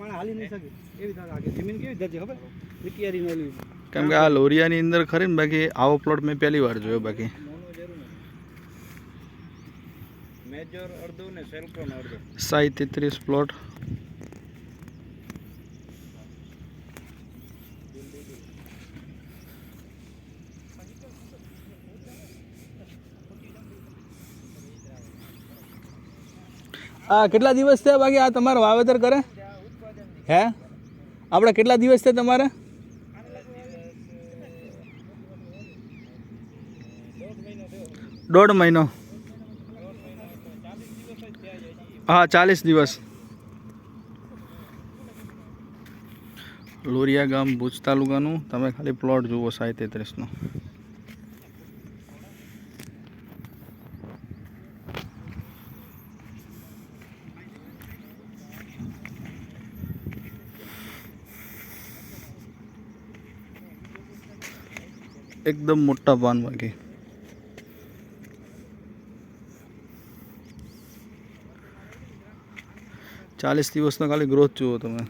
માણે હાલી નહીં શકે. એવી થાય આગે જમીન કેવી થતી ખબર? વિટિયારી ઓલી. કેમ કે આ લોરિયાની અંદર ખરી ને બાકી આવો પ્લોટ મેં પહેલી વાર જોયો બાકી. મેજર અડધો ને સેલ્ફ્રોન અડધો. સાઈ તેત્રીસ પ્લોટ આ કેટલા દિવસ થયા બાકી આ તમારું વાવેતર કરે? હે? આપણે કેટલા દિવસ છે તમારે? દોઢ મહિનો. હા, ચાલીસ દિવસ. લોરિયા ગામ ભુજ તાલુકાનું. તમે ખાલી પ્લોટ જુઓ સાઈ તેત્રીસનો. એકદમ મોટા પાન બાકી ચાલીસ દિવસનો ખાલી ગ્રોથ જુઓ તમે.